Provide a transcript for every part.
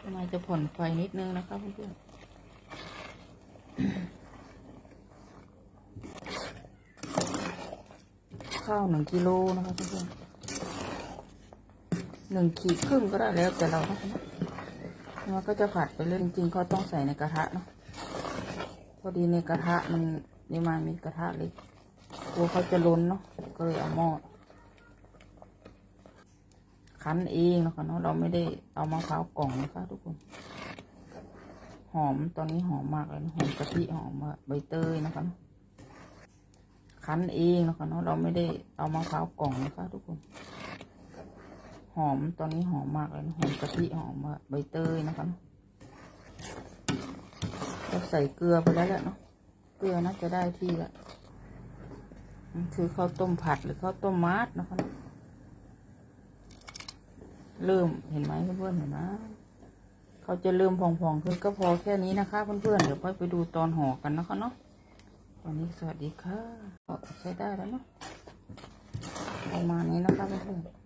ทำไมจะผ่อนไฟนิดนึงนะคะเพื่อนๆข้าวหนึ่งกิโลนะคะเพื่อนๆหนึ่งขีดครึ่งก็ได้แล้วแต่เรานะคะมันก็จะผัดไปเรื่อยจริงๆเขาต้องใส่ในกระทะเนาะพอดีในกระทะมันนี่มามีกระทะเล็กกลัวเขาจะล้นเนาะก็เลยเอาหม้อ คั้นเองนะคะเนาะเราไม่ได้เอามะพร้าวกล่องนะคะทุกคน หอมตอนนี้หอมมากเลยนะหอมกะทิหอมอะใบเตยนะคะเนาะคั้นเองนะคะเนาะเราไม่ได้เอามะพร้าวกล่องนะคะทุกคน หอมตอนนี้หอมมากเลยนะหอมกะทิหอมอะใบเตยนะคะเนาะเราใส่เกลือไปแล้วแหละเนาะเกลือน่าจะได้ที่ละคือข้าวต้มผัดหรือข้าวต้มมัดนะคะ เริ่มเห็นไหมเพื่อนๆเห็นไหมเขาจะเริ่มพองๆขึ้นก็พอแค่นี้นะคะเพื่อนๆเดี๋ยวค่อยไปดูตอนห่อกันนะคะเนาะวันนี้สวัสดีค่ะก็ใช้ได้แล้วเนาะประมาณนี้นะคะเพื่อนๆ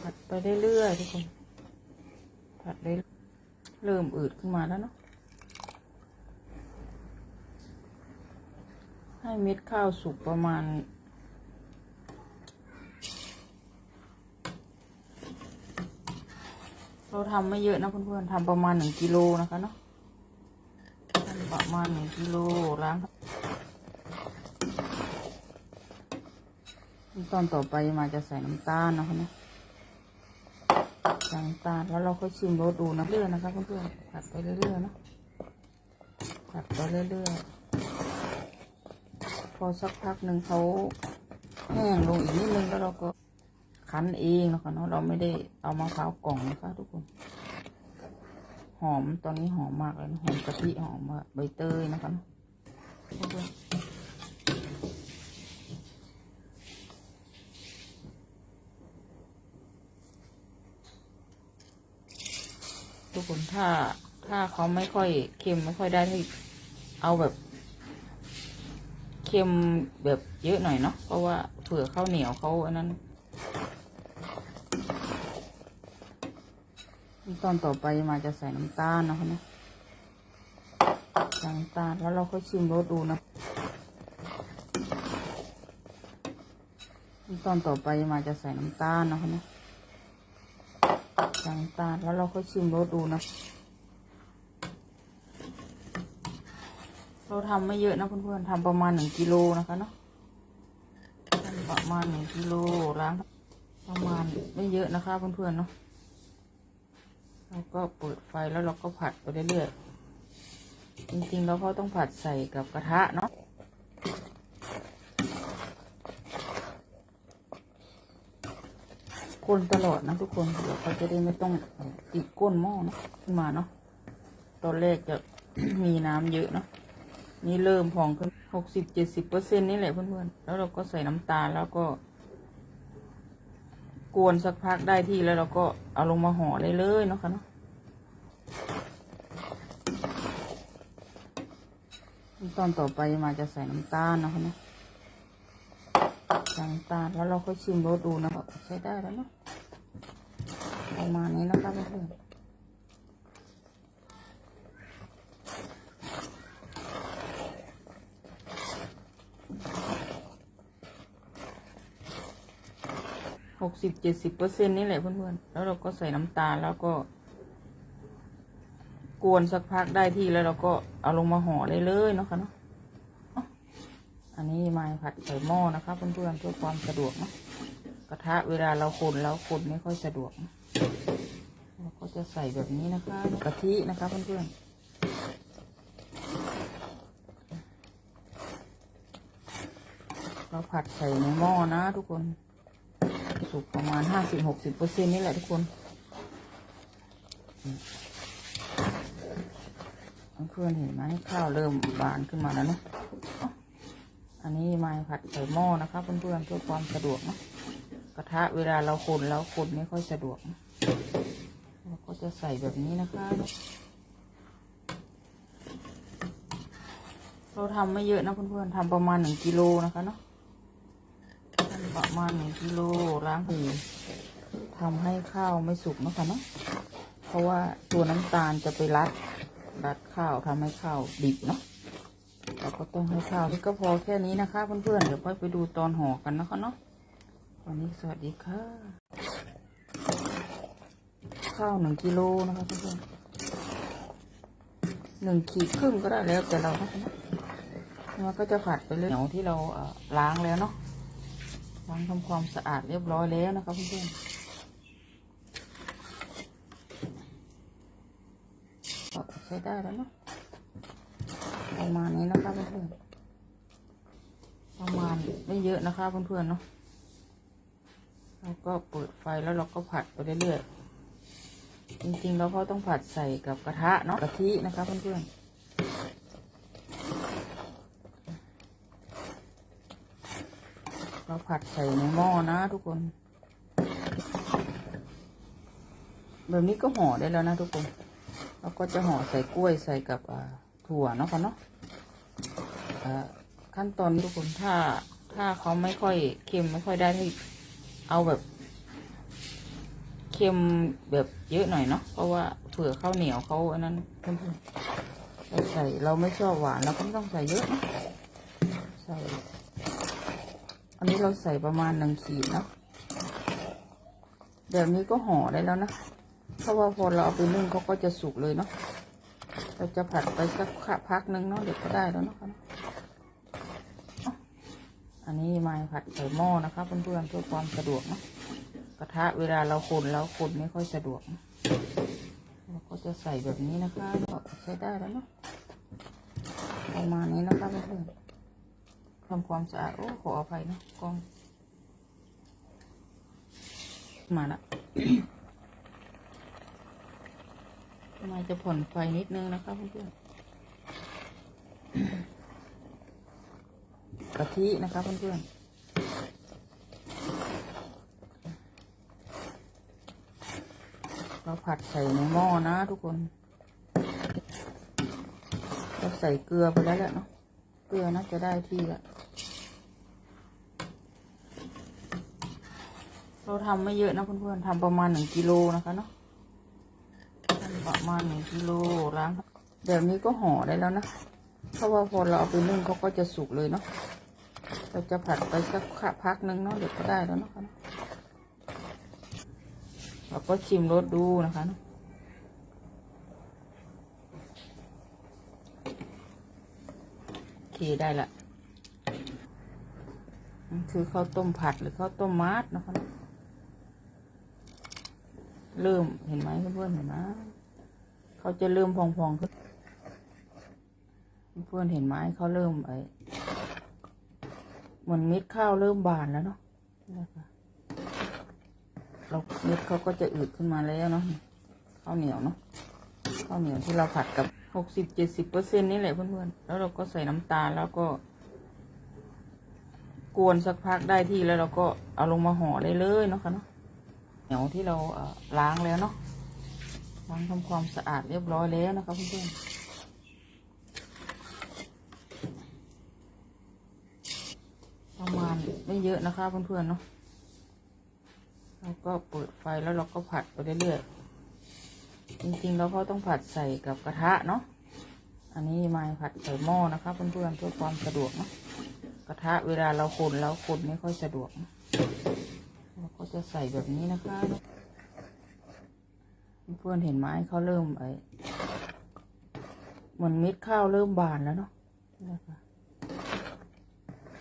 ผัดไปเรื่อยๆทุกคนผัดได้เริ่มอืดขึ้นมาแล้วเนาะ ให้เม็ดข้าวสุกประมาณเราทำไม่เยอะนะเพื่อนๆทำประมาณหนึ่งกิโลนะคะเนาะทำประมาณหนึ่งกิโลล้างตอนต่อไปมาจะใส่น้ำตาลนะคะเนาะใส่น้ำตาลแล้วเราก็ชิมรสดูนะเรื่อยนะคะเพื่อนๆผัดไปเรื่อยๆเนาะผัดไปเรื่อยๆ พอสักพักหนึ่งเขาแห้งลงอีกนิดนึงแล้วเราก็คั้นเองนะคะเนาะเราไม่ได้เอามะพร้าวกล่องนะคะทุกคน หอมตอนนี้หอมมากเลยนะหอมกะทิหอมอะใบเตยนะคะเนาะทุกคนถ้าถ้าเขาไม่ค่อยเค็มไม่ค่อยได้ที่เอาแบบ เค็มแบบเยอะหน่อยเนาะเพราะว่าเผื่อข้าวเหนียวเขาอันนั้นตอนต่อไปมาจะใส่น้ำตาลนะคะเนาะใส่น้ำตาลแล้วเราก็ชิมรสดูนะตอนต่อไปมาจะใส่น้ำตาลนะคะเนาะใส่น้ำตาลแล้วเราก็ชิมรสดูนะ เราทำไม่เยอะนะเพื่อนๆทำประมาณหนึ่งกิโลนะคะเนาะทำประมาณหนึ่งกิโลล้างประมาณไม่เยอะนะคะเพื่อนๆเนาะเราก็เปิดไฟแล้วเราก็ผัดไปเรื่อยๆจริงๆแล้วเขาต้องผัดใส่กับกระทะเนาะคนตลอดนะทุกคนเดี๋ยวเขาจะได้ไม่ต้องติดก้นหม้อเนาะขึ้นมาเนาะตอนแรกจะมีน้ำเยอะเนาะ นี่เริ่มพองขึ้นหกสิบเจ็ดสิบเปอร์เซ็นนี่แหละเพื่อนๆ แล้วเราก็ใส่น้ำตาลแล้วก็ กวนสักพักได้ที่แล้วเราก็เอาลงมาห่อได้เลยเนาะค่ะเนาะตอนต่อไปมาจะใส่น้ำตาลนะคะเนาะใส่น้ำตาลแล้วเราก็ชิมรสดูนะใช้ได้แล้วเนาะประมาณนี้นะคะเพื่อนๆ หกสิบเจ็ดสิบเปอร์เซ็นนี่แหละเพื่อนๆ แล้วเราก็ใส่น้ำตาลแล้วก็ กวนสักพักได้ที่แล้วเราก็เอาลงมาห่อได้เลยเนาะค่ะเนาะอันนี้ม้ผัดใส่หม้อนะคะเพื่อนๆเพื่อความสะดวกเนาะกระทะเวลาเราคนแล้วคนไม่ค่อยสะดวกเราก็จะใส่แบบนี้นะคะกะทินะคะเพื่อนๆเราผัดใส่ในหม้อนะทุกคน สุกประมาณห้าสิบหกสิบเปอร์เซ็นนี่แหละทุกคนเพื่อนเห็นไหมข้าวเริ่มบานขึ้นมาแล้วเนาะอันนี้ไม้ผัดใส่หม้อนะคะเพื่อนๆเพื่อความสะดวกเนาะกระทะเวลาเราคนแล้วคนไม่ค่อยสะดวกนะเราก็จะใส่แบบนี้นะคะ เราทำไม่เยอะนะเพื่อนๆทำประมาณหนึ่งกิโลนะคะเนาะ ประมาณหนึ่งกิโลล้างผืทำให้ข้าวไม่สุกนะคะเนาะเพราะว่าตัวน้ำตาลจะไปรัด รัดข้าวทำให้ข้าวดิบเนาะเราก็ต้องให้ข้าวนี่ก็พอแค่นี้นะคะเพื่อนๆเดี๋ยวค่อยไปดูตอนห่อกันนะคะเนาะวันนี้สวัสดีค่ะ ข้าวหนึ่งกิโลนะคะเพื่อนๆหนึ่งขีดครึ่งก็ได้แล้วแต่เรานะคะมันก็จะผัดไปเลยเหนียวที่เราล้างแล้วเนาะ ล้างทำความสะอาดเรียบร้อยแล้วนะคะเพื่อนๆก็ใช้ได้แล้วเนาะประมาณนี้นะคะเพื่อนๆประมาณไม่เยอะนะคะเพื่อนๆเนาะเราก็เปิดไฟแล้วเราก็ผัดไปเรื่อยๆจริงๆแล้วก็ต้องผัดใส่กับกระทะเนาะกะทินะคะเพื่อนๆ เราผัดใส่ในหม้อนะทุกคน แบบนี้ก็ห่อได้แล้วนะทุกคน เราก็จะห่อใส่กล้วยใส่กับถั่วเนาะค่ะเนาะขั้นตอนทุกคนถ้าถ้าเขาไม่ค่อยเค็มไม่ค่อยได้ให้เอาแบบเค็มแบบเยอะหน่อยเนาะเพราะว่าเผื่อข้าวเหนียวเขาอันนั้นเพื่อนๆเราใส่เราไม่ชอบหวานเราก็ไม่ต้องใส่เยอะนะใส่ อันนี้เราใส่ประมาณหนึ่งขีดเนาะแบบนี้ก็ห่อได้แล้วนะเพราะว่าพอเราเอาไปนึ่งเขาก็จะสุกเลยเนาะเราจะผัดไปสักพักหนึ่งเนาะเดี๋ยวก็ได้แล้วเนาะคะอันนี้ไม้ผัดใส่หม้อนะคะเพื่อนๆเพื่อความสะดวกเนาะกระทะเวลาเราคนแล้วคนไม่ค่อยสะดวกนะเราก็จะใส่แบบนี้นะคะก็ใช้ได้แล้วเนาะประมาณนี้นะคะเพื่อนๆ ทำความสะอาด โอ้ ขออภัยนะกล้อง มาละมาจะผ่อนไฟนิดนึงนะคะเพื่อนๆกะทินะคะเพื่อนๆเราผัดใส่ในหม้อนะทุกคนเราใส่เกลือไปแล้วแหละเนาะ เกลือน่าจะได้ที่ละ เราทำไม่เยอะนะเพื่อนๆทำประมาณหนึ่งกิโลนะคะเนาะประมาณหนึ่งกิโลล้างแบบนี้ก็ห่อได้แล้วนะเพราะว่าพอเราเอาไปนึ่งเขาก็จะสุกเลยเนาะเราจะผัดไปสักพักหนึ่งเนาะเดี๋ยวก็ได้แล้วนะคะเราก็ชิมรสดูนะคะโอเคได้ละ คือข้าวต้มผัดหรือข้าวต้มมัดนะคะ เริ่มเห็นไหมเพื่อนๆเห็นไหมเขาจะเริ่มพองๆขึ้นเพื่อนเห็นไหมเขาเริ่มไอเหมือนเม็ดข้าวเริ่มบานแล้วเนาะเราเม็ดเขาก็จะอืดขึ้นมาแล้วเนาะข้าวเหนียวเนาะข้าวเหนียวที่เราผัดกับหกสิบเจ็ดสิบเปอร์เซ็นนี่แหละเพื่อนๆแล้วเราก็ใส่น้ำตาลแล้วก็ กวนสักพักได้ที่แล้วเราก็เอาลงมาห่อได้เลยเนาะค่ะเนาะ เหนียวที่เราล้างแล้วเนาะล้างทำความสะอาดเรียบร้อยแล้วนะคะเพื่อนๆประมาณไม่เยอะนะคะเพื่อนๆเนาะแล้วก็เปิดไฟแล้วเราก็ผัดไปเรื่อยๆจริงๆเราก็ต้องผัดใส่กับกระทะเนาะอันนี้ไม้ผัดใส่หม้อนะคะเพื่อนๆเพื่อความสะดวกเนาะกระทะเวลาเราคนแล้วคนไม่ค่อยสะดวกนะ จะใส่แบบนี้นะคะเพื่อนเห็นไหมเขาเริ่มไอเหมือนเม็ดข้าวเริ่มบานแล้วเนาะ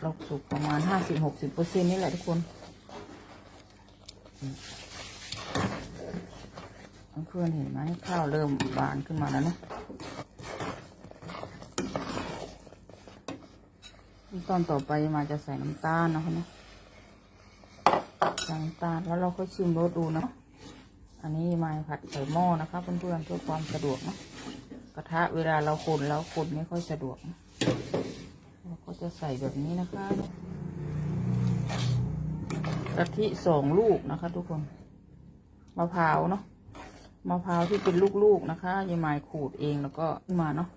เราสุกประมาณห้าสิบหกสิบเปอร์เซ็นนี่แหละทุกคนเพื่อนเห็นไหมข้าวเริ่มบานขึ้นมาแล้วนะขั้นตอนต่อไปมาจะใส่น้ำตาลนะคะเนาะ น้ำตาลแล้วเราก็ชิมรสดูเนาะอันนี้ไม้ผัดใส่หม้อนะคะเพื่อนๆเพื่อความสะดวกเนาะกระทะเวลาเราคนแล้วคนไม่ค่อยสะดวกนะเราก็จะใส่แบบนี้นะคะกะทิสองลูกนะคะ ทุกคนมะพร้าวเนาะมะพร้าวที่เป็นลูกๆนะคะยายหมายขูดเองแล้วก็มาเนาะ